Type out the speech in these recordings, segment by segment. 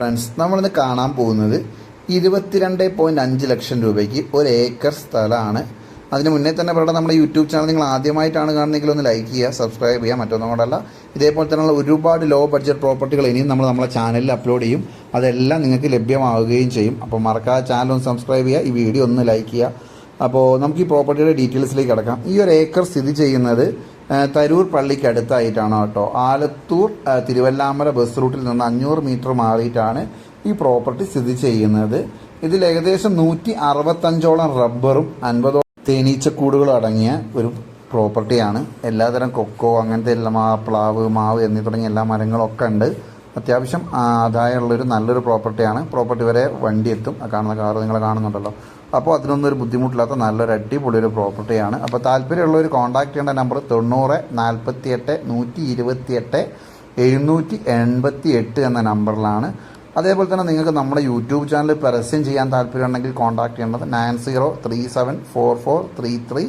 Friends നമ്മളിന്ന് കാണാൻ പോകുന്നത് ഇരുപത്തിരണ്ട് പോയിന്റ് അഞ്ച് ലക്ഷം രൂപയ്ക്ക് ഒരു ഏക്കർ സ്ഥലമാണ്. അതിന് മുന്നേ തന്നെ പറയട്ടെ നമ്മുടെ യൂട്യൂബ് ചാനൽ നിങ്ങൾ ആദ്യമായിട്ടാണ് കാണുന്നതെങ്കിൽ ഒന്ന് ലൈക്ക് ചെയ്യുക സബ്സ്ക്രൈബ് ചെയ്യുക മറ്റൊന്നും കൊണ്ടല്ല ഇതേപോലെ തന്നെയുള്ള ഒരുപാട് ലോ ബഡ്ജറ്റ് പ്രോപ്പർട്ടികൾ ഇനിയും നമ്മൾ നമ്മുടെ ചാനലിൽ അപ്ലോഡ് ചെയ്യും. അതെല്ലാം നിങ്ങൾക്ക് ലഭ്യമാവുകയും ചെയ്യും. അപ്പോൾ മറക്കാതെ ചാനൽ ഒന്ന് സബ്സ്ക്രൈബ് ചെയ്യുക ഈ വീഡിയോ ഒന്ന് ലൈക്ക് ചെയ്യുക. അപ്പോൾ നമുക്ക് ഈ പ്രോപ്പർട്ടിയുടെ ഡീറ്റെയിൽസിലേക്ക് കിടക്കാം. ഈ ഒരു ഏക്കർ സ്ഥിതി ചെയ്യുന്നത് തരൂർ പള്ളിക്കടുത്തായിട്ടാണ് കേട്ടോ. ആലത്തൂർ തിരുവല്ലാമല ബസ് റൂട്ടിൽ നിന്ന് അഞ്ഞൂറ് മീറ്റർ മാറിയിട്ടാണ് ഈ പ്രോപ്പർട്ടി സ്ഥിതി ചെയ്യുന്നത്. ഇതിൽ ഏകദേശം നൂറ്റി അറുപത്തഞ്ചോളം റബ്ബറും അൻപതോളം തേനീച്ചക്കൂടുകളും അടങ്ങിയ ഒരു പ്രോപ്പർട്ടിയാണ് എല്ലാതരം കൊക്കോ അങ്ങനത്തെ എല്ലാ പ്ലാവ് മാവ് എന്നീ തുടങ്ങിയ എല്ലാ മരങ്ങളൊക്കെ ഉണ്ട്. അത്യാവശ്യം ആദായമുള്ളൊരു നല്ലൊരു പ്രോപ്പർട്ടിയാണ്. പ്രോപ്പർട്ടി വരെ വണ്ടി എത്തും കാണുന്ന കാർ നിങ്ങൾ കാണുന്നുണ്ടല്ലോ. അപ്പോൾ അതിനൊന്നും ഒരു ബുദ്ധിമുട്ടില്ലാത്ത നല്ലൊരു അടിപൊളി ഒരു പ്രോപ്പർട്ടിയാണ്. അപ്പോൾ താല്പര്യമുള്ളവർ കോൺടാക്ട് ചെയ്യേണ്ട നമ്പർ തൊണ്ണൂറ് നാൽപ്പത്തി എട്ട് നൂറ്റി ഇരുപത്തി എട്ട് എഴുന്നൂറ്റി എൺപത്തി എട്ട് എന്ന നമ്പറിലാണ്. അതേപോലെ തന്നെ നിങ്ങൾക്ക് നമ്മുടെ യൂട്യൂബ് ചാനൽ പരസ്യം ചെയ്യാൻ താല്പര്യമുണ്ടെങ്കിൽ കോൺടാക്ട് ചെയ്യേണ്ടത് nine zero three seven four four three three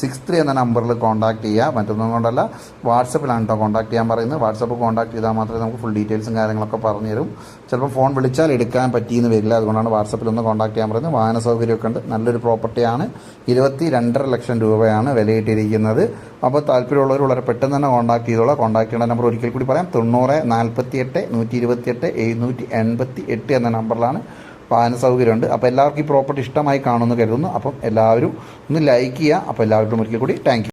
six three എന്ന നമ്പറിൽ കോൺടാക്ട് ചെയ്യുക മറ്റൊന്നും കൊണ്ടല്ല. വാട്സപ്പിലാണ് കേട്ടോ കോൺടാക്ട് ചെയ്യാൻ പറയുന്നത്. വാട്സപ്പ് കോൺടാക്ട് ചെയ്താൽ മാത്രമേ നമുക്ക് ഫുൾ ഡീറ്റെയിൽസും കാര്യങ്ങളൊക്കെ പറഞ്ഞു തരും ചിലപ്പോൾ ഫോൺ വിളിച്ചാൽ എടുക്കാൻ പറ്റിയെന്ന് വരില്ല. അതുകൊണ്ടാണ് വാട്സപ്പിൽ ഒന്ന് കോൺടാക്ട് ചെയ്യാൻ പറയുന്നത്. വാഹന സൗകര്യമൊക്കെ ഉണ്ട്. നല്ലൊരു പ്രോപ്പർട്ടിയാണ് ഇരുപത്തി രണ്ടര ലക്ഷം രൂപയാണ് വിലയിട്ടിരിക്കുന്നത്. അപ്പോൾ താല്പര്യമുള്ളവർ വളരെ പെട്ടെന്ന് തന്നെ കോൺടാക്ട് ചെയ്തോളാം. കോൺടാക്ട് ചെയ്യേണ്ട നമ്പർ ഒരിക്കൽ കൂടി പറയാം. തൊണ്ണൂറ് നാൽപ്പത്തി എട്ട് നൂറ്റി ഇരുപത്തി എട്ട് എഴുന്നൂറ്റി എൺപത്തി എട്ട് എന്ന നമ്പറിലാണ് വാഹന സൗകര്യമുണ്ട്. അപ്പോൾ എല്ലാവർക്കും ഈ പ്രോപ്പർട്ടി ഇഷ്ടമായി കാണുമെന്ന് കരുതുന്നു. അപ്പം എല്ലാവരും ഒന്ന് ലൈക്ക് ചെയ്യുക. അപ്പോൾ എല്ലാവർക്കും ഒരിക്കൽ കൂടി താങ്ക്